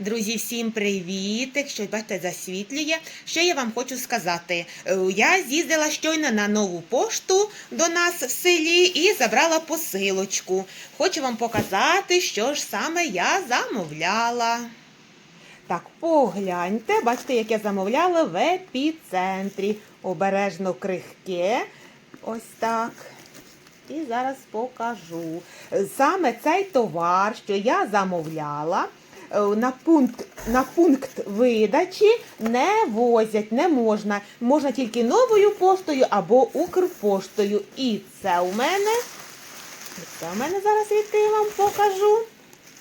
Друзі, всім привіт! Що бачите, засвітлює. Що я вам хочу сказати? Е, Я з'їздила щойно на нову пошту до нас в селі і забрала посилочку. Хочу вам показати, що ж саме я замовляла. Так, погляньте, бачите, як я замовляла в епіцентрі. Обережно крихке. Ось так. І зараз покажу. Саме цей товар, що я замовляла, на пункт, на пункт видачі не возять, не можна. Можна тільки новою поштою або Укрпоштою. І це у мене, це у мене зараз відкрию вам покажу.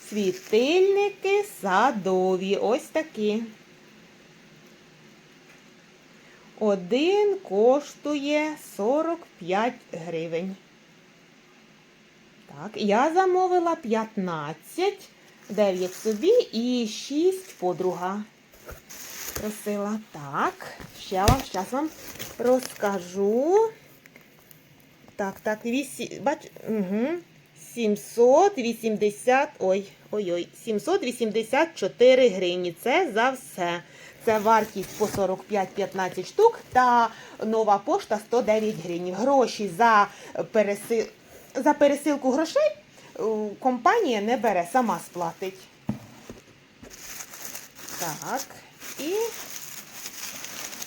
Світильники садові. Ось такі. Один коштує 45 гривень. Так, я замовила 15, 9 собі і 6 подруга. Просила. Так, ще вам, зараз вам розкажу. Так, так, 8, бач, угу, 780, ой, ой-ой, 784 гривні. Це за все. Це вартість по 45-15 штук та нова пошта 109 гривень. Гроші за, переси... за пересилку грошей компанія не бере, сама сплатить. Так, і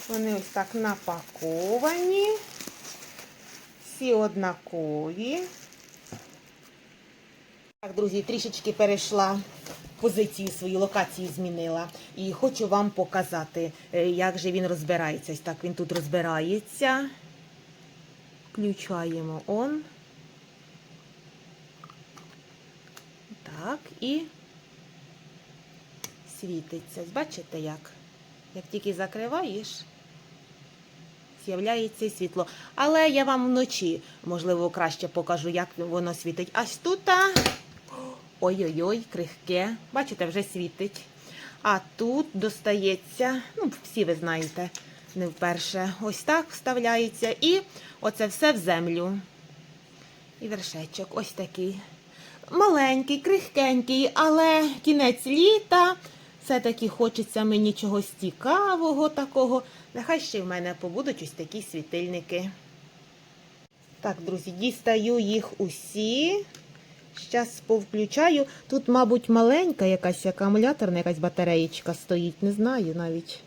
вони ось так напаковані. Всі однакові. Так, друзі, трішечки перейшла позицію свою, локацію змінила. І хочу вам показати, е, як же він розбирається. Ось так він тут розбирається. Включаємо он. Так, і світиться. Бачите як? Як тільки закриваєш, з'являється світло. Але я вам вночі, можливо, краще покажу, як воно світить. Аж тут. Ой-ой-ой, крихке. Бачите, вже світить. А тут достається, ну, всі ви знаєте, не вперше. Ось так вставляється. І оце все в землю. І вершечок ось такий. Маленький, крихкенький, але кінець літа. Все-таки хочеться мені чогось цікавого такого. Нехай ще в мене побудуть ось такі світильники. Так, друзі, дістаю їх усі. Зараз повключаю. Тут, мабуть, маленька якась акумуляторна якась батареєчка стоїть. Не знаю навіть.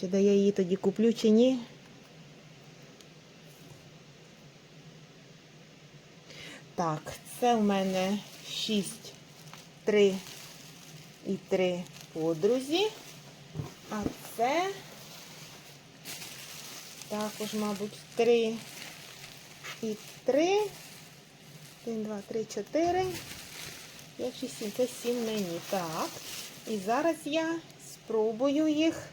Чи де я її тоді куплю, чи ні. Так, це в мене 6, 3 і 3 подрузі. А це також, мабуть, 3 і 3. 1, 2, 3, 4. 5, 6, 7. Це 7 мені. Так. І зараз я спробую їх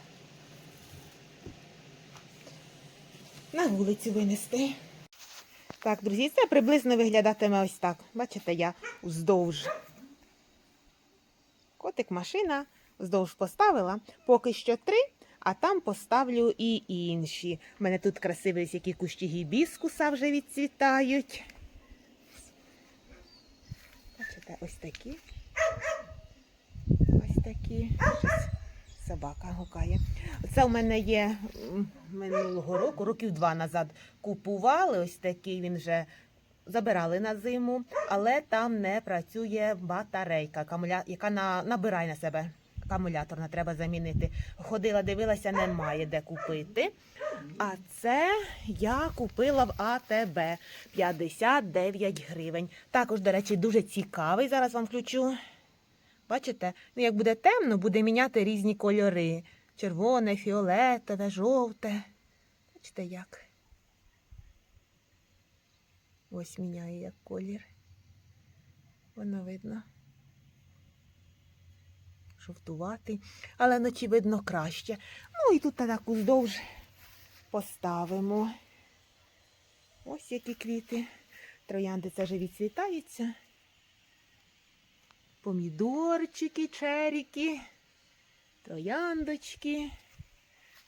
на вулицю винести. Так, друзі, це приблизно виглядатиме ось так. Бачите, я вздовж. Котик, машина, вздовж поставила. Поки що три, а там поставлю і інші. У мене тут красиві ось які кущі гібіскуса вже відцвітають. Бачите, ось такі. Ось такі. Щось собака гукає. Це у мене є минулого року, років два назад купували ось такий, він вже забирали на зиму, але там не працює батарейка, яка на, набирає на себе. Акумуляторна треба замінити. Ходила, дивилася, немає де купити. А це я купила в АТБ 59 гривень. Також, до речі, дуже цікавий. Зараз вам включу. Бачите, ну як буде темно, буде міняти різні кольори. Червоне, фіолетове, жовте. Бачите як? Ось міняє як колір. Воно видно. Жовтуватий. Але вночі видно краще. Ну і тут так уздовж поставимо. Ось які квіти. Троянди це вже відцвітаються. Помідорчики, черіки, трояндочки.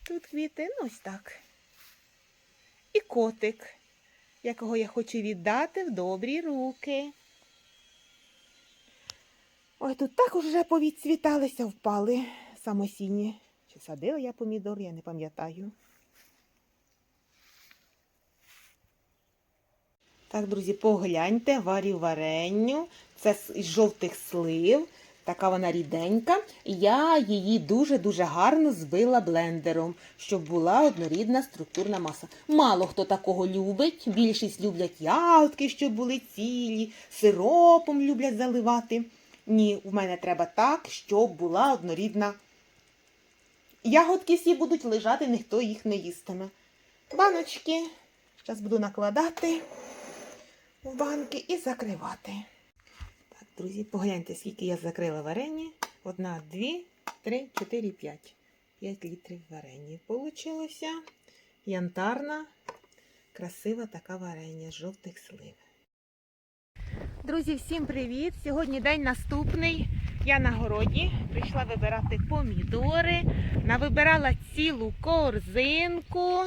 Тут квіти, ну ось так. І котик, якого я хочу віддати в добрі руки. Ой, тут також вже повідцвіталися, впали самосінні. Чи садила я помідор, я не пам'ятаю. Так, друзі, погляньте, варю варенню. Це з жовтих слив. Така вона ріденька. Я її дуже-дуже гарно збила блендером, щоб була однорідна структурна маса. Мало хто такого любить. Більшість люблять ягодки, щоб були цілі, сиропом люблять заливати. Ні, в мене треба так, щоб була однорідна. Ягодки всі будуть лежати, ніхто їх не їстиме. Баночки. Зараз буду накладати в банки і закривати. Так, друзі, погляньте, скільки я закрила варення. Одна, дві, три, чотири, п'ять. П'ять літрів варення. Получилося янтарна, красива така варення з жовтих слив. Друзі, всім привіт! Сьогодні день наступний. Я на городі прийшла вибирати помідори. Навибирала цілу корзинку.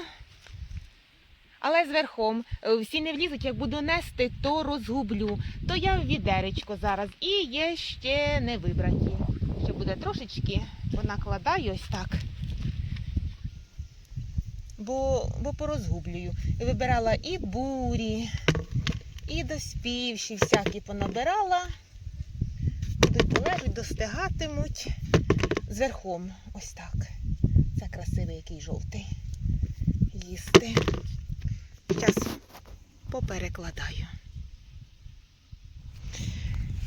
Але зверхом е, всі не влізуть, як буду нести, то розгублю. То я в відеречко зараз. І є ще не вибрані. Ще буде трошечки, бо накладаю ось так. Бо, бо порозгублюю. Вибирала і бурі, і доспівші всякі понабирала. Будуть лежать, достигатимуть. Зверхом ось так. Це красивий який жовтий. Їсти. Зараз поперекладаю.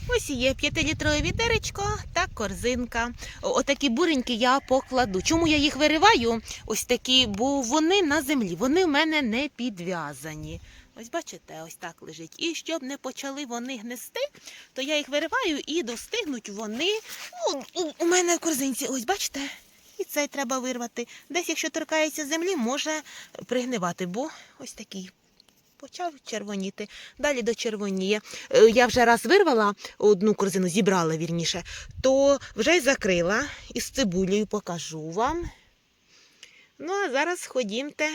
Ось є 5-літрове відеречко та корзинка. Отакі буреньки я покладу. Чому я їх вириваю? Ось такі, бо вони на землі, вони в мене не підв'язані. Ось бачите, ось так лежить. І щоб не почали вони гнести, то я їх вириваю і достигнуть вони ну, у, мене в корзинці. Ось бачите? І цей треба вирвати. Десь, якщо торкається землі, може пригнивати, бо ось такий. Почав червоніти, далі дочервоніє. Е, Я вже раз вирвала одну корзину, зібрала вірніше, то вже й закрила із цибулею покажу вам. Ну, а зараз ходімте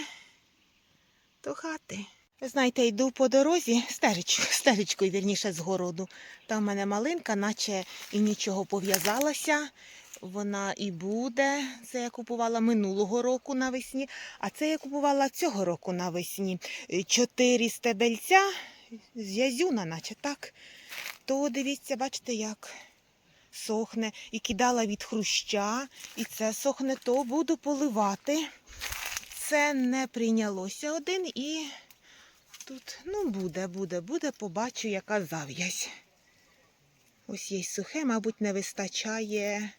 до хати. Знаєте, йду по дорозі стежечкою, стежечкою, вірніше, з городу. Там в мене малинка, наче і нічого пов'язалася. Вона і буде. Це я купувала минулого року навесні, а це я купувала цього року навесні. Е, Чотири стебельця з язюна, наче так. То дивіться, бачите, як сохне. І кидала від хруща, і це сохне, то буду поливати. Це не прийнялося один і тут, ну, буде, буде, буде, побачу, яка зав'язь. Ось є сухе, мабуть, не вистачає.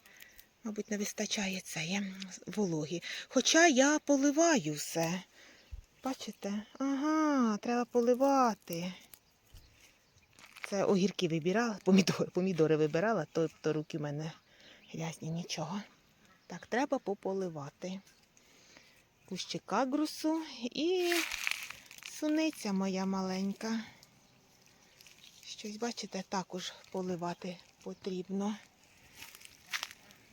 Мабуть, не вистачає цієї вологі. Хоча я поливаю все. Бачите? Ага, треба поливати. Це огірки вибирала, помідори, помідори вибирала, то, то руки в мене грязні, нічого. Так, треба пополивати. Кущик агрусу і суниця моя маленька. Щось, бачите, також поливати потрібно.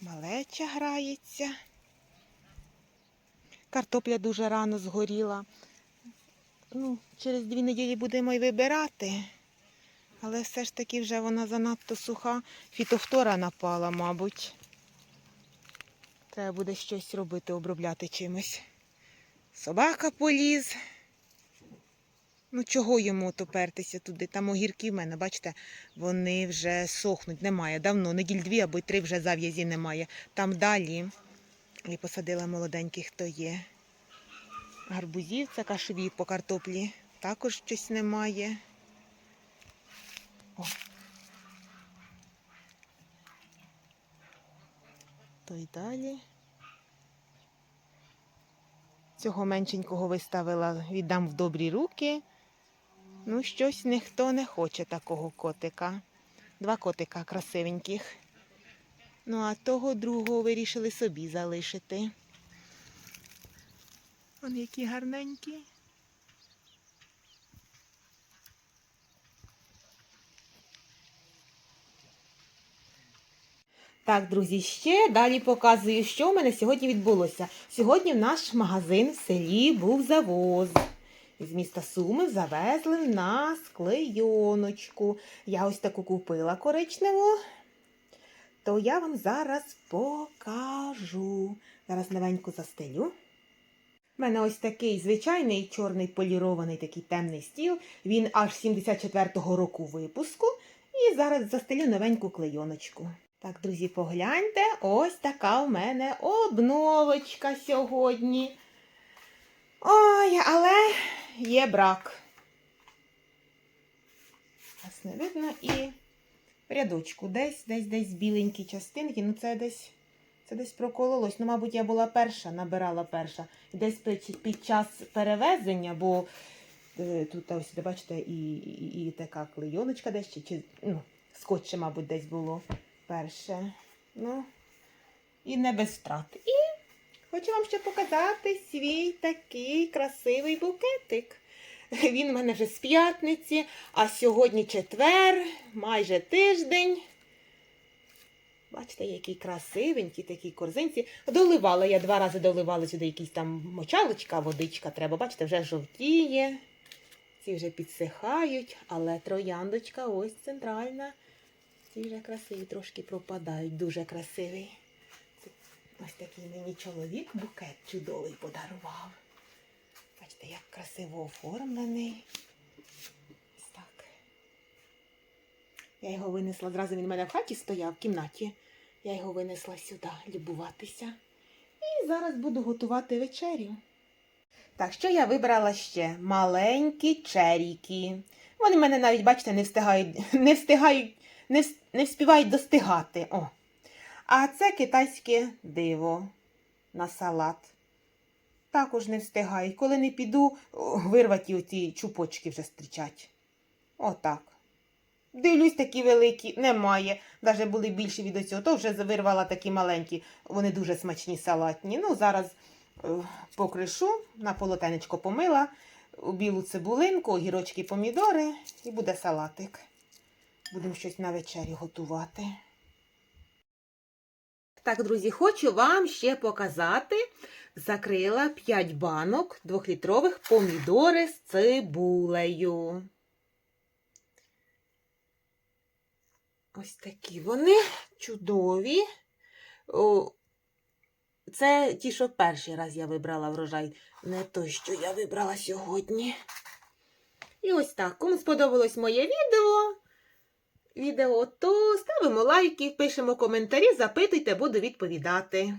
Малеча грається. Картопля дуже рано згоріла. Ну, через дві неділі будемо й вибирати. Але все ж таки вже вона занадто суха. Фітофтора напала, мабуть. Треба буде щось робити, обробляти чимось. Собака поліз. Ну, чого йому то пертися туди? Там огірки в мене, бачите, вони вже сохнуть, немає. Давно, неділь дві або три вже зав'язі немає. Там далі. І посадила молоденьких, хто є. Гарбузів, це кашові по картоплі. Також щось немає. О. То й далі. Цього меншенького виставила, віддам в добрі руки. Ну, щось ніхто не хоче такого котика. Два котика красивеньких. Ну, а того другого вирішили собі залишити. Вони які гарненькі. Так, друзі, ще далі показую, що в мене сьогодні відбулося. Сьогодні в наш магазин в селі був завоз. З міста Суми завезли в нас клейоночку. Я ось таку купила коричневу. то я вам зараз покажу. Зараз новеньку застелю. У мене ось такий звичайний чорний полірований такий темний стіл. Він аж 74-го року випуску. І зараз застелю новеньку клейоночку. Так, друзі, погляньте, ось така в мене обновочка сьогодні. Ой, але є брак. Ось не видно і рядочку десь, десь, десь біленькі частинки. Ну, це десь, це десь прокололось. Ну, мабуть, я була перша, набирала перша. Десь під, під час перевезення, бо е, тут ось, де бачите, і, і, і така клейоночка десь, чи, чи ну, скотч, ще, мабуть, десь було перше. Ну, і не без втрат. І хочу вам ще показати свій такий красивий букетик. Він в мене вже з п'ятниці, а сьогодні четвер, майже тиждень. Бачите, який красивенький такий корзинці. Доливала я два рази доливала сюди якісь там мочалочка, водичка треба. Бачите, вже жовтіє. Ці вже підсихають, але трояндочка ось центральна. Ці вже красиві, трошки пропадають, дуже красивий. Ось такий мені чоловік букет чудовий подарував. Бачите, як красиво оформлений. Ось так. Я його винесла, зразу він у мене в хаті стояв, в кімнаті. Я його винесла сюди любуватися. І зараз буду готувати вечерю. Так, що я вибрала ще? Маленькі черіки. Вони мене навіть, бачите, не встигають, не встигають, не, не вспівають достигати. О. А це китайське диво на салат. Також не встигають. Коли не піду, вирваті оці чупочки вже стрічать. Отак. Дивлюсь, такі великі, немає. Навіть були більші від цього, то вже вирвала такі маленькі. Вони дуже смачні салатні. Ну, зараз е, покришу, на полотенечко помила, білу цибулинку, огірочки, помідори і буде салатик. Будемо щось на вечері готувати. Так, друзі, хочу вам ще показати. Закрила 5 банок 2-літрових помідори з цибулею. Ось такі вони чудові. Це ті, що перший раз я вибрала врожай, не той, що я вибрала сьогодні. І ось так. Кому сподобалось моє відео, відео, то ставимо лайки, пишемо коментарі, запитуйте, буду відповідати.